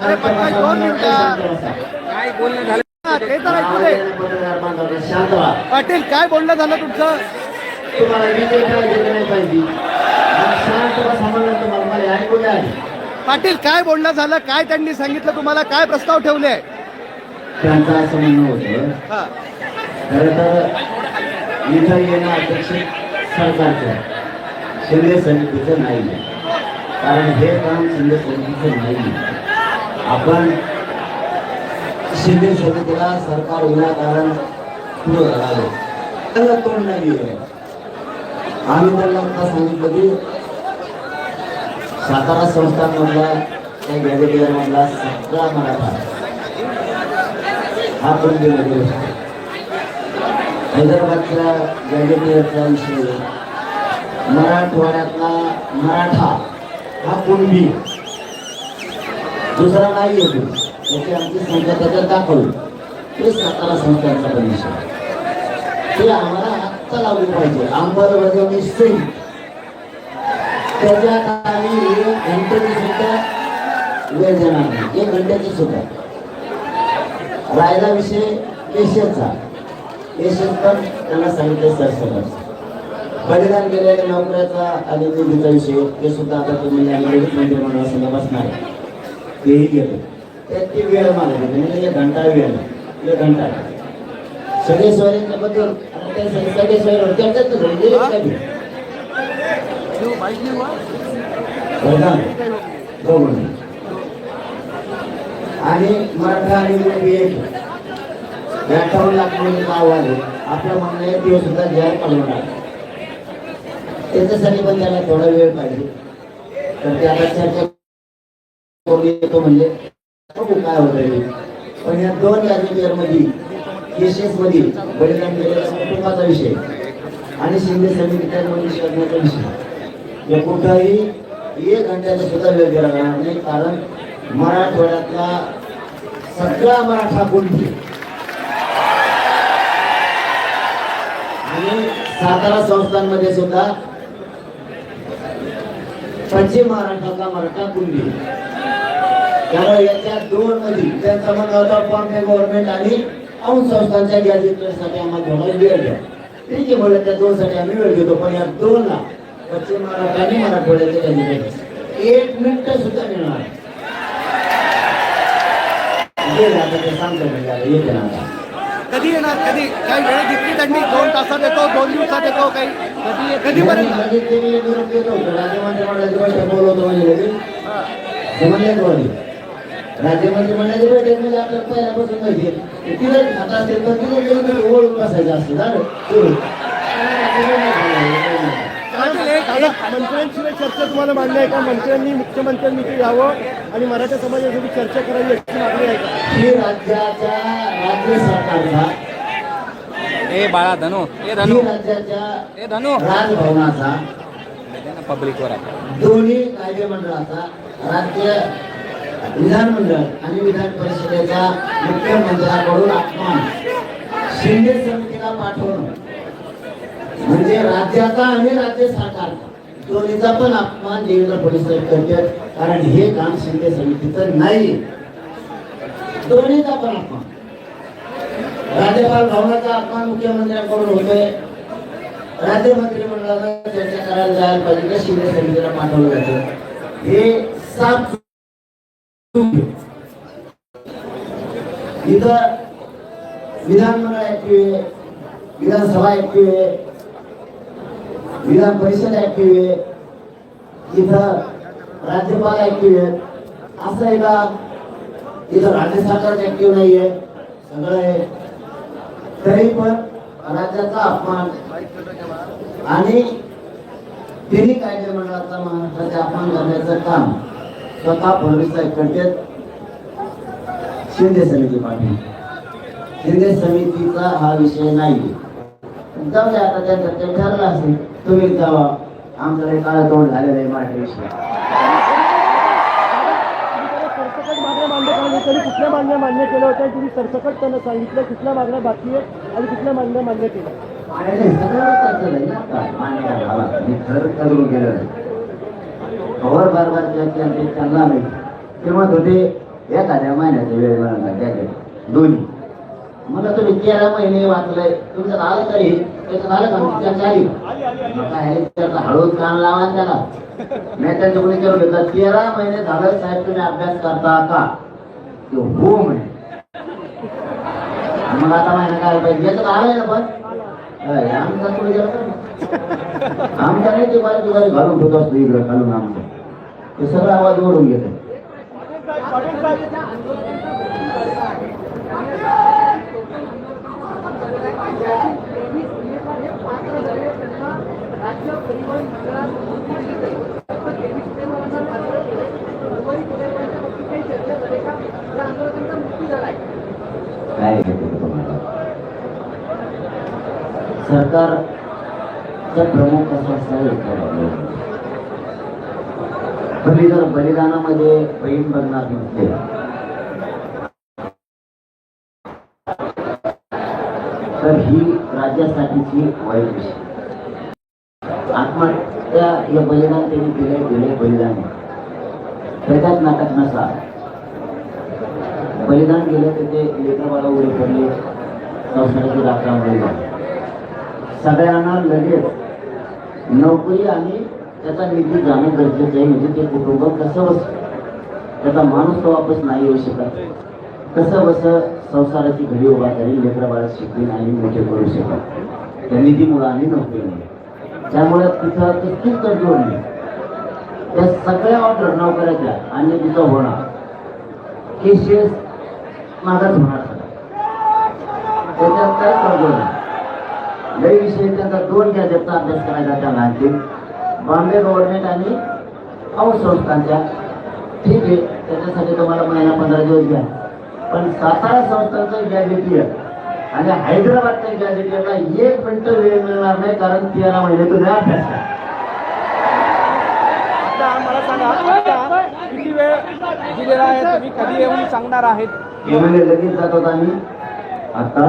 अरे पंकज दोन मिनिटं काय बोलणं झालं? हा, ते तर ऐकू दे. शांत व्हा पाटील काय बोलणं झालं तुमचं? तुम्हाला विजय करायचे नाही पाहिजे मग शांत बसा म्हणलं तुम्हाला मला ऐकू द्या पाटील काय बोलणं झालं? काय त्यांनी सांगितलं तुम्हाला? काय प्रस्ताव ठेवले आहे? त्यांचं असं म्हणणं होतं हा. खरं तर इथं येणं अपेक्षित सरकारचं शिंदे समितीचं नाही कारण हे काम शिंदे समितीचं नाही आपण शिंदे समितीला सरकार विनाकारण पुढे घालावे त्याला तोंड नाही आहे. आम्ही त्यांना आता सांगितलं की सातारा संस्थांमधला त्या गॅजेटियर मधला सगळा मराठा हा कुंडीमध्ये असतो हैदराबादच्या गॅजेटियरचा विषय मराठवाड्यातला मराठा हा कुणबी दुसरा नाही येतो त्याची आमची संख्या त्याच्यात दाखवली ते सातारा संस्थांचा परिषद विषय ते आम्हाला आत्ता लागू पाहिजे. अंमलबजावणी सिंग. त्याच्यात आम्ही एक घंट्याची सुद्धा वेळ देणार नाही. एक घंट्याची सुद्धा. राहिला विषय केशेचा पेशंट पण त्यांना सांगितलं सरसकट बलिदान केलेल्या नोकऱ्याचा आणि निधीचा विषय ते सुद्धा आता तुम्ही निवडणूक म्हणून बसणार आहे. तेही गेलं त्यात ती वेळ मागली म्हणजे एक घंटा वेळ घंटा. सगळे सोयऱ्यांच्या बद्दल सगळे सगळे त्यांच्यात हो हो आणि मराठा आणि मुलगी एक. अठ्ठावन्न लाख नाव आले आपलं म्हणणं आहे ते सुद्धा जाहीर पालवणार त्याच्यासाठी पण त्याला थोडा वेळ पाहिजे. तर त्याला चर्चा येतो म्हणजे बघू काय होतं पण या दोन राजकीयमध्ये केसेस मधील बलिदान कुटुंबाचा विषय. आणि शिंदे समितीच्या शोधण्याचा विषय. या कुठंही एक घंट्याचा सुद्धा वेळ दिला जाणार नाही कारण मराठवाड्यातला सगळा मराठा कोणती आणि सातारा संस्थांमध्ये सुद्धा पश्चिम महाराष्ट्रातला मराठा कुणबी त्यामुळे याच्या दोन मध्ये त्यांचा म्हणणं होता कॉन्ट्रॅक्ट गव्हर्नमेंट आणि औन संस्थांच्या गॅजेटसाठी आम्हाला थोडा वेळ द्या ठीक आहे म्हणलं त्या दोन साठी आम्ही वेळ घेतो पण या दोन ला पश्चिम महाराष्ट्र आणि मराठवाड्याचे गॅजेट एक मिनिट सुद्धा मिळणार कधी येणार? कधी? काही वेळ घेतली त्यांनी? दोन तासात येतो दोन दिवसात येतो काही? कधी कधीपर्यंत बोलवतो म्हणजे लगेच ते म्हणले कोणी राज्यमंत्री मंडळाची बैठक म्हणजे आपल्याला पहिल्यापासून माहिती आहे. तिला खात असेल तर तिला गेलं तर ओळख बसायचं असतं. झालं? मंत्र्यांशिवाय चर्चा तुम्हाला मान्य आहे का? मंत्र्यांनी मुख्यमंत्र्यांनी इथे यावं आणि मराठा समाजासाठी चर्चा करावी याची मागणी आहे का? ही राज्याच्या राज्य सरकारचा ए बाळा धनु. ए ही धनु राज्याच्या ए धनु. राजभवनाचा पब्लिक वर आहे दोन्ही कायदे मंडळाचा राज्य विधानमंडळ आणि विधान परिषदेचा मुख्यमंत्र्याकडून अपमान शिंदे समितीला पाठवणं. म्हणजे राज्याचा आणि राज्य सरकार दोन्हीचा पण अपमान देवेंद्र फडणवीस साहेब करतात कारण हे काम शिंदे समितीचं नाही. दोन्हीचा पण अपमान. राज्यपाल भवनाचा अपमान मुख्यमंत्र्यांकडून होतोय. राज्य मंत्रिमंडळाला चर्चा करायला जायला पाहिजे का शिंदे समितीला पाठवलं जातं. हे साफ इथं विधानमंडळ ऍक्टिव्ह आहे विधानसभा ऍक्टिव्ह आहे विधान परिषद ऍक्टिव्ह आहे इथं राज्यपाल ऍक्टिव्ह आहेत असं आहे का इथं राज्य सरकार ऍक्टिव्ह नाहीये सगळं आहे तरी पण राज्याचा अपमान आणि तिन्ही कायदेमंडळाचा महाराष्ट्राचा अपमान करण्याचं काम स्वतः फडणवीस साहेब करतात शिंदे समिती पाठी शिंदे समितीचा हा विषय नाही जाऊ द्या आता त्यांचं ते ठरलं असेल तुम्ही जावा आमचं काळ तोंड झालेलं आहे मराठी विषय कुठल्या मागण्या मान्य केल्या होत्या तुम्ही सरसकट त्यांना सांगितलं कुठल्या मागण्या बाकी आहेत आणि कुठल्या मागण्या मान्य केल्या सगळं. मान्य करावा. मी खरंच करून गेलं नाही. कव्हर बार बार चर्चा ते त्यांना नाही ते म्हणत होते एखाद्या महिन्याचा वेळ मला त्याकडे दोन्ही. मला तुम्ही तेरा महिने वाचलंय. तुमचं आलं तरी त्याचं झालं का? त्याच्या आली मग काय आहे, त्याचा हळूच कान लावा त्याला. मी त्यांच्याकडे विचारून घेतला तेरा महिने झालं साहेब तुम्ही अभ्यास करता का? ते हो म्हणे. मग आता महिना काय पाहिजे याचं आलंय ना पण. आमचा पुढे गेला आमचा नाही ते बारीक बारीक घालून ठेवत असतो इकडं घालून आमचं. ते सगळं आवाज ओढून घेत. परिवहन मंडळात घेतो तुम्हाला सरकारचा प्रमुख तुम्ही जर बलिदानामध्ये बहीण बघणार नसते तर ही राज्यासाठीची वाईट विषय आत्महत्या हे बलिदान त्यांनी दिले गेले बलिदान त्याच्यात नाटक नसा. बलिदान गेलं तर ते लेकरबाला उभे पडले संसाराची राखामध्ये झाली सगळ्यांना लगेच नोकरी आणि त्याचा निधी जाणं गरजेचं आहे. म्हणजे ते कुटुंब कसं बस त्याचा माणूस तो वापस नाही येऊ शकत. कसं बस? संसाराची घडी उभा करेल लेकरा बाळा शिकली आणि मोठे करू शकत त्या निधीमुळं आणि नोकरीमुळे. त्यामुळे तिथं तितकीच तडजोड नाही त्या सगळ्या ऑर्डर नोकऱ्याच्या आणि तिथं होणार. हे शेष मागास होणार त्याच्यात काय तडजोड नाही लई विषय त्यांचा दोन गॅजेटचा अभ्यास करायचा त्या लागतील बॉम्बे गव्हर्नमेंट आणि औष संस्थांच्या ठीक आहे त्याच्यासाठी तुम्हाला महिना पंधरा दिवस घ्या. पण सातारा संस्थांचं गॅजेटियर आणि हैदराबादच्या गॅजेटियरला एक मिनिट वेळ मिळणार नाही कारण तेरा महिने तुम्ही अभ्यास करा. किती वेळ दिलेला आहे तुम्ही कधी येऊन सांगणार आहेत? लगेच जातात आम्ही. आता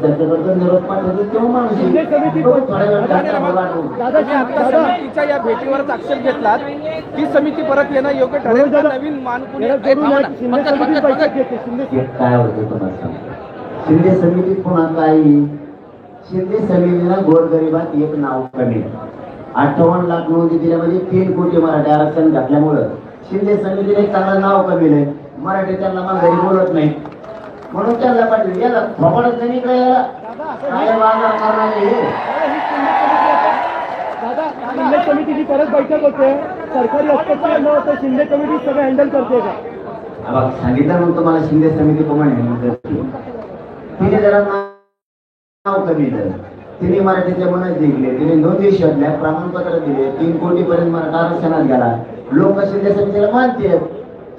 त्याच्याबद्दल निरोप पाठवतो तेव्हा माणूस. या भेटीवरच आक्षेप ती समिती परत येणं योग्य ठरेल नवीन. शिंदे हे काय होतं तुम्हाला समितीत पुन्हा काय शिंदे समितीला गोरगरिबात एक नाव कमी. अठ्ठावन्न लाख नोंदी दिल्यामध्ये तीन कोटी मराठी आरक्षण घातल्यामुळं शिंदे समितीने एक चांगलं नाव कमी मराठी त्यांना मग घरी बोलत नाही म्हणून त्यांना पाठवलं. याला थोपडत नाही इकडे याला काय वाजवा करणार हे. शिंदे समितीची परत बैठक होते. सरकारी हस्तक्षेप न होता शिंदे कमिटी सगळं हँडल करते का? सांगितलं मग तुम्हाला शिंदे समिती प्रमाणे तिने जरा नाव कमी दिलं तिने मराठीच्या मनात जिंकले तिने नोंदी शोधल्या प्रमाणपत्र दिले. तीन कोटी पर्यंत मराठा आरक्षणात गेला. लोक शिंदे समितीला मानते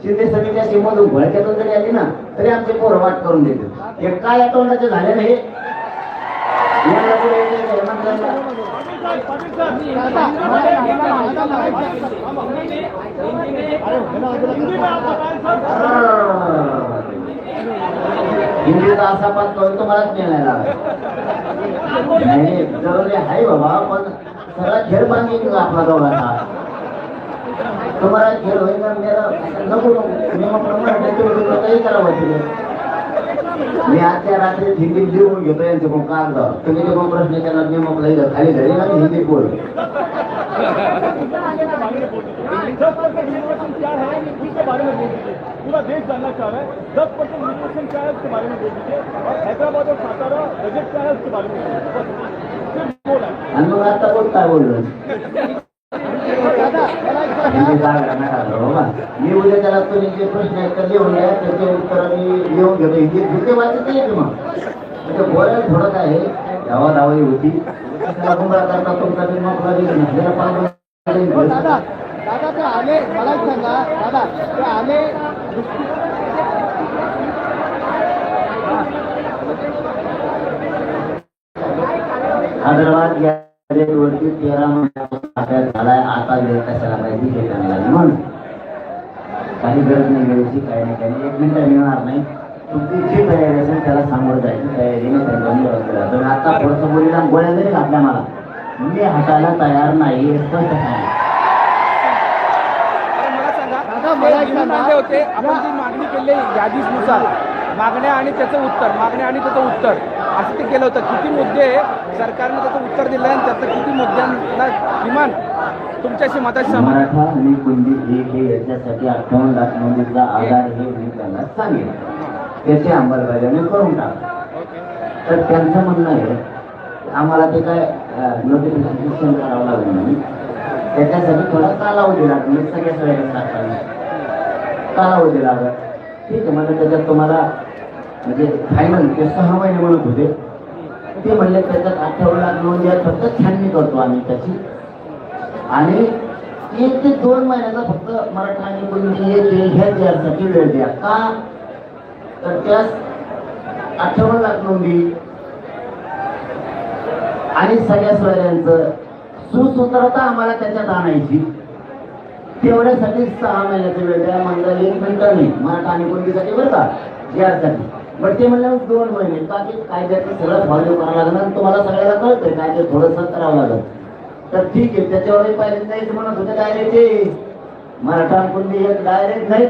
शिंदे समिती अशी मधून भळक्यातून जरी आली ना तरी आमचे पोर वाट करून देते. हे काय तोंडाचे झाले ना हे? हिंदीचा असा पाच करून तुम्हालाच मिळायला. नाही जरुरी आहे बाबा पण सगळा खेळ बांधून आपला दोघांचा तुम्हाला खेळ होईल का मेरा नको नको. नियमाप्रमाणे तुम्ही तुम्ही काही करावं तिथे मी आजच्या रात्री हिंदी लिहून घेतो यांच्याकडून कागद. तुम्ही ते कोण प्रश्न केला मी मग लई खाली घरी ना हिंदी बोल पूरा देश जानना चाह रहा है दस परसेंट रिजर्वेशन क्या है उसके बारे में बोल दीजिए और हैदराबाद और सातारा बजट क्या है उसके बारे में बोल दीजिए बस सिर्फ दो लाइन आणि मग आता कोण काय बोललो? हिंदी जागा नका करू बाबा. मी उद्या त्याला तुम्ही जे प्रश्न आहेत तर लिहून द्या त्याचे उत्तर मी लिहून घेतो हिंदी दुसरे वाचत नाही मग म्हणजे बोलायला थोडं काय आहे धावा धावली होती त्याला गुंडा करता तुमचा मी मोकळा दिला नसलेला पाहून दादा दादा ते आले मला सांगा दादा ते आले हैदराबाद गया गॅरेटवरती तेरा महिन्यापासून अभ्यास झालाय आता वेळ कशाला पाहिजे हे त्यांना म्हणून काही गरज नाही वेळेची काही नाही काही एक मिनिट मिळणार नाही. तुमची जी तयारी असेल त्याला सामोरं जायची. तर आता पुढचं बोलीला गोळ्या जरी घातल्या मला मी हटायला तयार नाही हे स्पष्ट सांगा. होते. आपण जी मागणी केली यादीनुसार मागण्या आणि त्याचं उत्तर मागण्या आणि त्याचं उत्तर. असं ते केलं होतं. किती मुद्दे सरकारने त्याचं उत्तर दिलं आणि त्याचं किती मुद्द्यांना किमान तुमच्याशी मताशी मराठा आणि कुंडी हे हे याच्यासाठी अठ्ठावन्न लाख नोंदीचा आधार हे मी त्यांना सांगितलं त्याची अंमलबजावणी करून टाका. तर त्यांचं म्हणणं आहे आम्हाला ते काय नोटिफिकेशन करावं लागलं नाही. त्याच्यासाठी थोडा कालावधी लागला सगळ्या सगळ्या कालावधी लागत ठीक आहे म्हणजे त्याच्यात तुम्हाला म्हणजे फायनल ते सहा महिने म्हणत होते. ते म्हणले त्याच्यात अठ्ठावन्न लाख नोंदी फक्त छाननी करतो आम्ही त्याची. आणि एक ते दोन महिन्याचा फक्त मराठा आणि कोणी एक हे- ह्या यासाठी वेळ द्या. का? तर त्यास अठ्ठावन्न लाख नोंदी. आणि सगळ्या सोयऱ्यांचं सुसूत्रता आम्हाला त्याच्यात आणायची. तेवढ्यासाठी सहा महिन्याचा वेळ द्या म्हणलं एक मिनिटं नाही मराठा आणि कोणतीसाठी बरं का? यासाठी. बट ते म्हणलं दोन महिने. बाकी की कायद्याचं सगळं फॉलो करावं लागणार आणि तुम्हाला सगळ्याला कळतंय काय ते थोडंसं करावं लागलं. तर ठीक आहे त्याच्यावरही पाहिजे नाही म्हणत होतं डायरेक्ट मराठा कुंडी एक डायरेक्ट नाही